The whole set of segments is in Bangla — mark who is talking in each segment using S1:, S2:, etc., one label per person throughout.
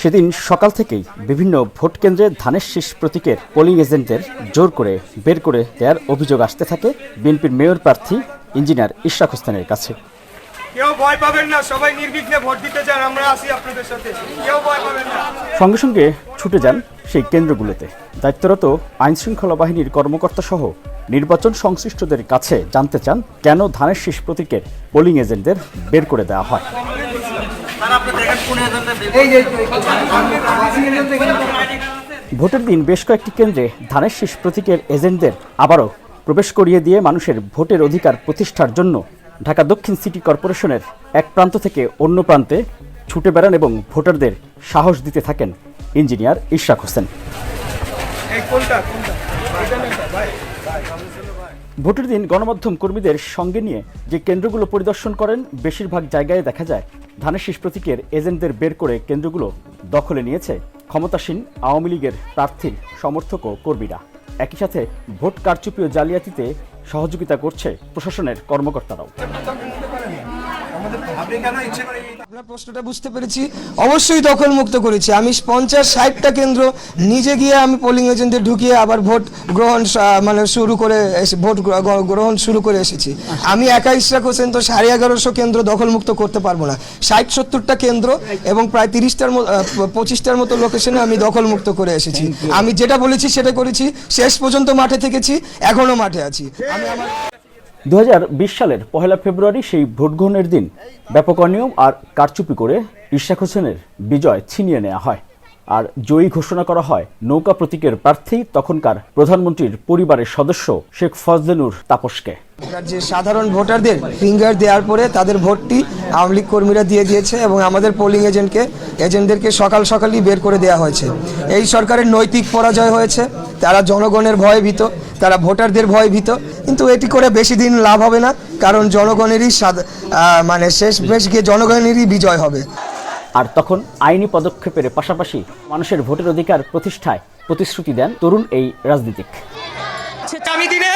S1: সেদিন সকাল থেকেই বিভিন্ন ভোট কেন্দ্রে ধানের শীষ প্রতীকের পোলিং এজেন্টদের জোর করে বের করে দেওয়ার অভিযোগ আসতে থাকে বিএনপির মেয়র প্রার্থী ইঞ্জিনিয়ার ইশরাক হোসেনের কাছে।
S2: কেউ ভয় পাবেন না সবাই নির্বিঘ্নে ভোট দিতে চান আমরা আছি আপনাদের সাথে। কেউ ভয় পাবেন না।
S1: সঙ্গে সঙ্গে ছুটে যান সেই কেন্দ্রগুলোতে। দায়িত্বরত আইনশৃঙ্খলা বাহিনীর কর্মকর্তা সহ নির্বাচন সংশ্লিষ্টদের কাছে জানতে চান কেন ধানের শীষ প্রতীকের পোলিং এজেন্টদের বের করে দেওয়া হয়। ভোটের দিন বেশ কয়েকটি কেন্দ্রে ধানের শীষ প্রতীকের এজেন্টদের আবারও প্রবেশ করিয়ে দিয়ে মানুষের ভোটের অধিকার প্রতিষ্ঠার জন্য ঢাকা দক্ষিণ সিটি কর্পোরেশনের এক প্রান্ত থেকে অন্য প্রান্তে ছুটে বেড়ান এবং ভোটারদের সাহস দিতে থাকেন ইঞ্জিনিয়ার ইশরাক হোসেন। ভোটের দিন গণমাধ্যম কর্মীদের সঙ্গে নিয়ে যে কেন্দ্রগুলো পরিদর্শন করেন বেশিরভাগ জায়গায় দেখা যায় ধানের শীষ প্রতীকের এজেন্টদের বের করে কেন্দ্রগুলো দখলে নিয়েছে ক্ষমতাসীন আওয়ামী লীগের প্রার্থীর সমর্থক ও কর্মীরা। একই সাথে ভোট কারচুপি ও জালিয়াতিতে সহযোগিতা করছে প্রশাসনের কর্মকর্তারাও।
S3: আপনার প্রশ্নটা বুঝতে পেরেছি। অবশ্যই দখল মুক্ত করেছি। আমি পঞ্চাশ ষাটটা কেন্দ্র নিজে গিয়ে আমি পোলিং এজেন্টদের ঢুকিয়ে আবার ভোট গ্রহণ মানে শুরু করে ভোট গ্র- গ্র- গ্রহণ শুরু করে এসেছি। আমি একা ইশরাক হোসেন তো সাড়ে এগারোশো কেন্দ্র দখল মুক্ত করতে পারব না। ষাট সত্তরটা কেন্দ্র এবং প্রায় তিরিশটার পঁচিশটার মতো লোকেশনে আমি দখল মুক্ত করে এসেছি। আমি যেটা বলেছি সেটা করেছি। শেষ পর্যন্ত মাঠে থেকেছি। এখনও মাঠে আছি। আমি আমার
S1: দু হাজার বিশ সালের পহেলা ফেব্রুয়ারি সেই ভোট গ্রহণের দিন ব্যাপক অনিয়ম আর কারচুপি করে ইশাক হোসেনের বিজয় ছিনিয়ে নেওয়া হয়। আর জয়ী ঘোষণা করা হয় নৌকা প্রতীকের প্রার্থী, তখনকার প্রধানমন্ত্রীর পরিবারের সদস্য শেখ ফজলেনুর তাপসকে।
S3: যে সাধারণ ভোটারদের ফিঙ্গার দেওয়ার পরে তাদের ভোটটি আওয়ামী লীগ কর্মীরা দিয়ে দিয়েছে এবং আমাদের পোলিং এজেন্টকে এজেন্টদেরকে সকাল সকালই বের করে দেওয়া হয়েছে। এই সরকারের নৈতিক পরাজয় হয়েছে, তারা জনগণের ভয়ে ভীত। তারা ভোটারদের ভয় ভীত। কিন্তু এটি করে বেশি দিন লাভ হবে না কারণ জনগণেরই মানে শেষ বেশ গিয়ে জনগণেরই বিজয় হবে।
S1: আর তখন আইনি পদক্ষেপের পাশাপাশি মানুষের ভোটের অধিকার প্রতিষ্ঠায় প্রতিশ্রুতি দেন তরুণ এই রাজনীতিক।
S4: আগামী দিনে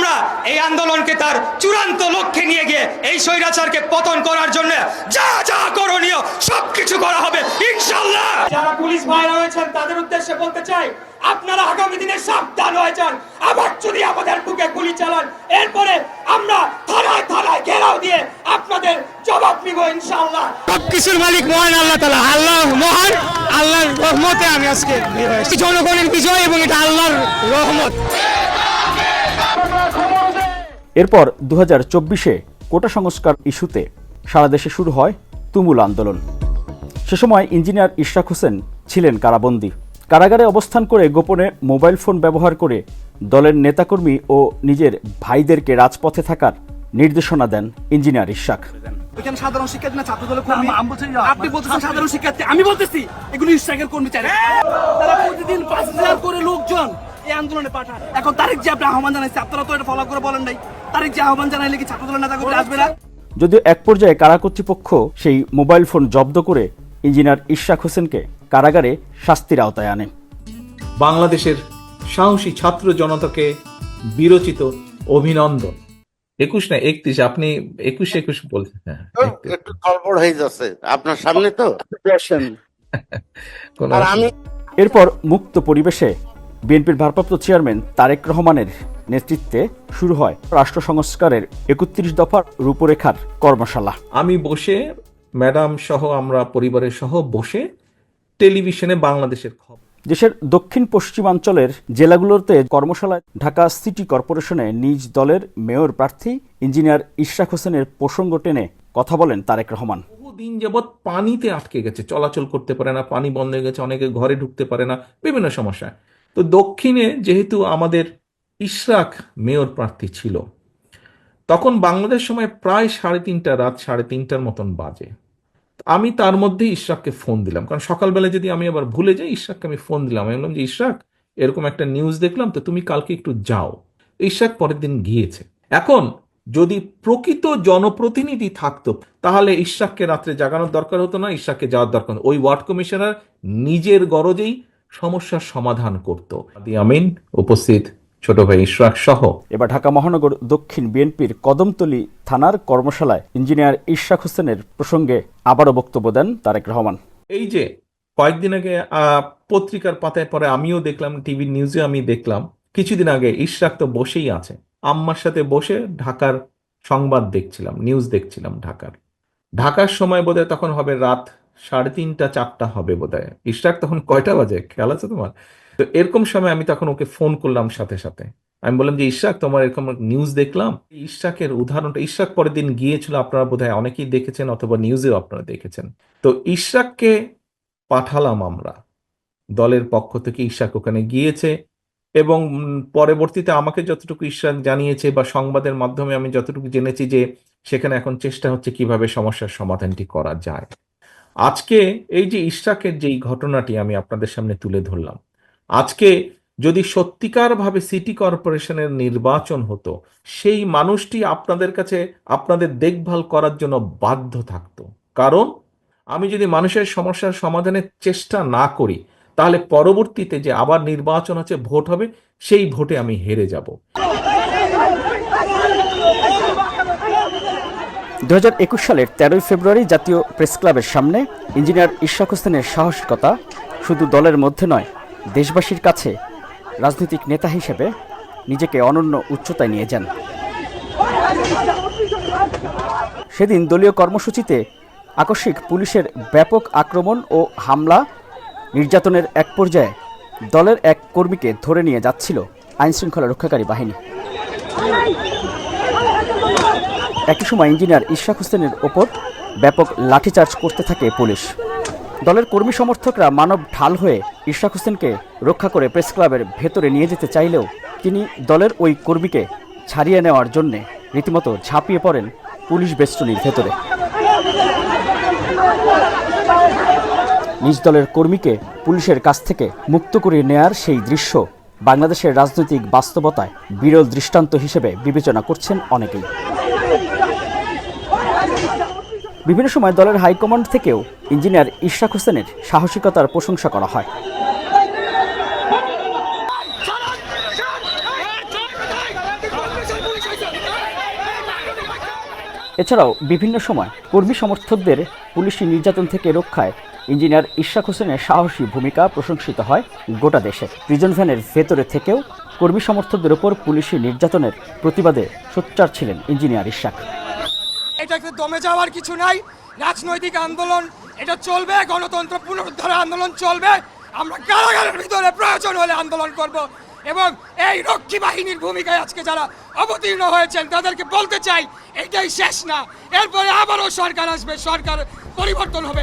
S4: আমরা এই আন্দোলনকে তার চূড়ান্ত লক্ষ্যে নিয়ে গিয়ে এই স্বৈরাচারকে পতন করার জন্য যা যা করণীয় সবকিছু করা হবে ইনশাল্লাহ যারা পুলিশ ভাইরা রয়েছেন তাদের উদ্দেশ্যে বলতে চাই আপনারা আগামী দিনে সাবধান হয়ে যান। আবার যদি আমাদের বুকে গুলি চালান এরপরে আমরা থানায় থানায় ঘেরাও দিয়ে আপনাদের জবাব নিব ইনশাল্লাহ
S5: সবকিছুর মালিক মহান আল্লাহ তালা আল্লাহ মহান আল্লাহর রহমতে আমি আজকে। জনগণের বিজয় এবং এটা আল্লাহর রহমত।
S1: এরপর দু হাজার চব্বিশে কোটা সংস্কার ইস্যুতে সারা দেশে শুরু হয় তুমুল আন্দোলন। সে সময় ইঞ্জিনিয়ার ইশরাক হোসেন ছিলেন কারাবন্দী। কারাগারে অবস্থান করে গোপনে মোবাইল ফোন ব্যবহার করে দলের নেতাকর্মী ও নিজের ভাইদেরকে রাজপথে থাকার নির্দেশনা দেন ইঞ্জিনিয়ার ইশরাক।
S6: এখানে সাধারণ শিক্ষার্থী না ছাত্র দলের কর্মী আপনি বলতেছেন সাধারণ শিক্ষার্থী আমি বলতেছি এগুলো ইস্ট্রাইকের কর্মী চাই। তারা প্রতিদিন পাঁচ হাজার করে লোকজন এই আন্দোলনে পাঠান এখন তারিখ যে আপনি আহ্বান জানাইছে আপনারা তো এটা ফলো করে বলেন নাই। তারিখ যে আহ্বান জানাইলে কি নেতা আসবে না?
S1: যদিও এক পর্যায়ে কারা কর্তৃপক্ষ সেই মোবাইল ফোন জব্দ করে ইঞ্জিনিয়ার ইশরাক হোসেনকে কারাগারে শাস্তির আওতায় আনে।
S7: বাংলাদেশের সাহসী ছাত্র জনতাকে বিরচিত অভিনন্দন। একুশ না একত্রিশ আপনি একুশ একুশ বলছেন হ্যাঁ,
S8: একটু গড়বড় হয়ে যাচ্ছে আপনার সামনে তো? আর আমি
S1: এরপর মুক্ত পরিবেশে বিএনপির ভারপ্রাপ্ত চেয়ারম্যান তারেক রহমানের নেতৃত্বে শুরু হয় রাষ্ট্র সংস্কারের একত্রিশ দফার রূপরেখার কর্মশালা।
S7: আমি বসে ম্যাডাম সহ আমরা পরিবারের সহ বসে টেলিভিশনে বাংলাদেশের খবর।
S1: দেশের দক্ষিণ পশ্চিমাঞ্চলের জেলাগুলোতে কর্মশালায় ঢাকা সিটি কর্পোরেশনে নিজ দলের মেয়র প্রার্থী ইঞ্জিনিয়ার ইশরাক হোসেনের প্রসঙ্গ টেনে কথা বলেন তারেক রহমান।
S7: দিন যাবৎ পানিতে আটকে গেছে চলাচল করতে পারে না পানি বন্ধ হয়ে গেছে অনেকে ঘরে ঢুকতে পারে না বিভিন্ন সমস্যা তো দক্ষিণে যেহেতু আমাদের ইশরাক মেয়র প্রার্থী ছিল, তখন বাংলাদেশ সময় প্রায় সাড়ে তিনটা, রাত সাড়ে তিনটার মতন বাজে। আমি তার মধ্যে ইশরাককে ফোন দিলাম। কারণ সকালবেলা যদি আমি আবার ভুলে যাই, ইশরাককে আমি ফোন দিলাম। আমি বললাম যে, ইশরাক, এরকম একটা নিউজ দেখলাম তো তুমি কালকে একটু যাও। ইশরাক পরের দিন গিয়েছে। এখন যদি প্রকৃত জনপ্রতিনিধি থাকতো, তাহলে ইশরাককে রাত্রে জাগানোর দরকার হতো না, ইশরাককে যাওয়ার দরকার ওই ওয়ার্ড কমিশনার নিজের গরজেই সমস্যার সমাধান করত। আদি আমিন উপস্থিত ছোট ভাই ইশরাক সহ।
S1: এবার ঢাকা মহানগর দক্ষিণ বিএনপির কদমতলী থানার কর্মশালায় ইঞ্জিনিয়ার ইশরাক হোসেনের প্রসঙ্গে আবারও বক্তব্য দেন তারেক রহমান।
S7: এই যে কয়েকদিন আগে আহ, পত্রিকার পাতায় পরে আমিও দেখলাম টিভি নিউজে আমি দেখলাম কিছুদিন আগে ইশরাক তো বসেই আছে। আম্মার সাথে বসে ঢাকার সংবাদ দেখছিলাম নিউজ দেখছিলাম ঢাকার। ঢাকার সময় বোধহয় তখন হবে রাত সাড়ে তিনটা, চারটা হবে বোধহয়। ইশরাক, তখন কয়টা বাজে? খেয়াল আছে তোমার? তো এরকম সময় আমি তখন ওকে ফোন করলাম সাথে সাথে। আমি বললাম যে, ইশরাক, তোমার এরকম নিউজ দেখলাম? ইশরাকের উদাহরণটা, ইশরাক পরের দিন গিয়েছিল, আপনারা বোধহয় অনেকেই দেখেছেন অথবা নিউজেও আপনারা দেখেছেন। তো ইশরাককে পাঠালাম আমরা। দলের পক্ষ থেকে ইশাক ওখানে গিয়েছে এবং পরবর্তীতে আমাকে যতটুকু ইশাক জানিয়েছে বা সংবাদের মাধ্যমে আমি যতটুকু জেনেছি যে, সেখানে এখন চেষ্টা হচ্ছে কীভাবে সমস্যার সমাধানটি করা যায়। আজকে এই যে ইশরাকের যেই ঘটনাটি আমি আপনাদের সামনে তুলে ধরলাম, আজকে যদি সত্যিকারভাবে সিটি কর্পোরেশনের নির্বাচন হতো, সেই মানুষটি আপনাদের কাছে আপনাদের দেখভাল করার জন্য বাধ্য থাকতো। কারণ আমি যদি মানুষের সমস্যার সমাধানের চেষ্টা না করি, তাহলে পরবর্তীতে যে আবার নির্বাচন আছে, ভোট হবে, সেই ভোটে আমি হেরে যাব।
S1: দু হাজার একুশ সালের তেরোই ফেব্রুয়ারি জাতীয় প্রেস ক্লাবের সামনে ইঞ্জিনিয়ার ইশরাক হোসেনের সাহসিকতা শুধু দলের মধ্যে নয়, দেশবাসীর কাছে রাজনৈতিক নেতা হিসেবে নিজেকে অনন্য উচ্চতায় নিয়ে যান। সেদিন দলীয় কর্মসূচিতে আকস্মিক পুলিশের ব্যাপক আক্রমণ ও হামলা নির্যাতনের এক পর্যায়ে দলের এক কর্মীকে ধরে নিয়ে যাচ্ছিল আইনশৃঙ্খলা রক্ষাকারী বাহিনী। একই সময় ইঞ্জিনিয়ার ইশরাক হোসেনের ওপর ব্যাপক লাঠিচার্জ করতে থাকে পুলিশ। দলের কর্মী সমর্থকরা মানব ঢাল হয়ে ইশরাক হোসেনকে রক্ষা করে প্রেস ক্লাবের ভেতরে নিয়ে যেতে চাইলেও তিনি দলের ওই কর্মীকে ছাড়িয়ে নেওয়ার জন্যে রীতিমতো ঝাঁপিয়ে পড়েন পুলিশ বেষ্টনীর ভেতরে। নিজ দলের কর্মীকে পুলিশের কাছ থেকে মুক্ত করে নেয়ার সেই দৃশ্য বাংলাদেশের রাজনৈতিক বাস্তবতায় বিরল দৃষ্টান্ত হিসেবে বিবেচনা করছেন অনেকেই। বিভিন্ন সময় দলের হাইকমান্ড থেকেও ইঞ্জিনিয়ার ইশরাক হোসেনের সাহসিকতার প্রশংসা করা হয়। এছাড়াও বিভিন্ন সময় কর্মী সমর্থকদের পুলিশি নির্যাতন থেকে রক্ষায় ইঞ্জিনিয়ার ইশরাক হোসেনের সাহসী ভূমিকা প্রশংসিত হয় গোটা দেশে। প্রিজন ভ্যানের ভেতরে থেকেও কর্মী সমর্থকদের ওপর পুলিশি নির্যাতনের প্রতিবাদে সোচ্চার ছিলেন ইঞ্জিনিয়ার ইশরাক।
S2: এটাকে দমে যাওয়ার কিছু নাই। রাজনৈতিক আন্দোলন, এটা চলবে, গণতন্ত্র পুনরুদ্ধার আন্দোলন চলবে। আমরা কারাগারের ভিতরে প্রয়োজন হলে আন্দোলন করব এবং এই রক্ষী বাহিনীর ভূমিকায় আজকে যারা অবতীর্ণ হয়েছেন, তাদেরকে বলতে চাই, এটাই শেষ না। এরপরে আবারও সরকার আসবে, সরকার পরিবর্তন হবে।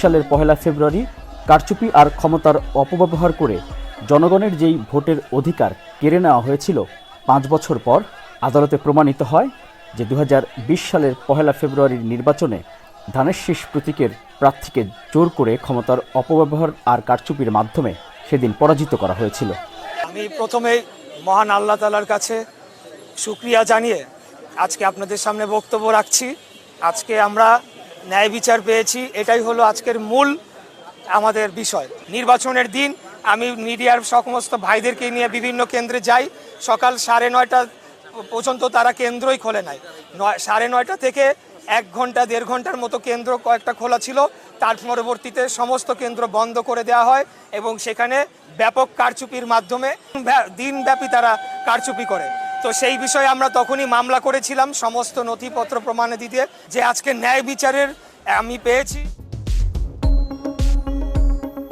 S1: সালের পহেলা ফেব্রুয়ারি কারচুপি আর ক্ষমতার অপব্যবহার করে জনগণের যেই ভোটের অধিকার কেড়ে নেওয়া হয়েছিল, পাঁচ বছর পর আদালতে প্রমাণিত হয় যে দু হাজার বিশ সালের পহেলা ফেব্রুয়ারির নির্বাচনে ধানের শীষ প্রতীকের প্রার্থীকে জোর করে ক্ষমতার অপব্যবহার আর কারচুপির মাধ্যমে সেদিন পরাজিত করা হয়েছিল।
S9: আমি প্রথমে মহান আল্লাহ তালার কাছে শুক্রিয়া জানিয়ে আজকে আপনাদের সামনে বক্তব্য রাখছি। আজকে আমরা ন্যায় বিচার পেয়েছি, এটাই হলো আজকের মূল আমাদের বিষয়। নির্বাচনের দিন আমি মিডিয়ার সমস্ত ভাইদেরকে নিয়ে বিভিন্ন কেন্দ্রে যাই, সকাল সাড়ে নয়টা পর্যন্ত তারা কেন্দ্রই খোলে নাই। নয়, সাড়ে নয়টা থেকে এক ঘণ্টা, দেড় ঘণ্টার মতো কেন্দ্র কয়েকটা খোলা ছিল, তার পরবর্তীতে সমস্ত কেন্দ্র বন্ধ করে দেওয়া হয় এবং সেখানে ব্যাপক কারচুপির মাধ্যমে ব্যা- দিনব্যাপী তারা কারচুপি করে। তো সেই বিষয়ে আমরা তখনই মামলা করেছিলাম সমস্ত নথিপত্র প্রমাণে দিতে যে আজকে ন্যায় বিচারের আমি পেয়েছি।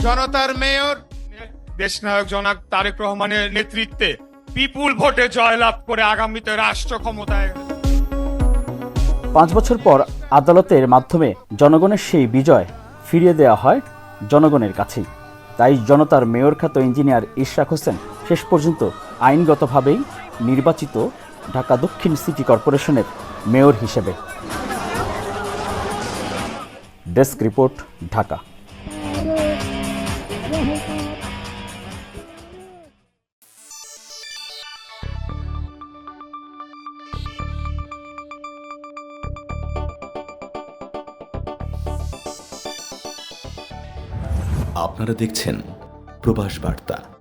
S10: জনতার মেয়র দেশনায়ক জনাব তারেক রহমানের নেতৃত্বে বিপুল ভোটে জয়লাভ করে আগামীতে রাষ্ট্র ক্ষমতায়।
S1: পাঁচ বছর পর আদালতের মাধ্যমে জনগণের সেই বিজয় ফিরিয়ে দেওয়া হয় জনগণের কাছেই। তাই জনতার মেয়র খ্যাত ইঞ্জিনিয়ার ইশরাক হোসেন শেষ পর্যন্ত আইনগতভাবেই নির্বাচিত ঢাকা দক্ষিণ সিটি কর্পোরেশনের মেয়র হিসেবে। Desk report Dhaka.
S11: আপনারা দেখছেন প্রবাস বার্তা।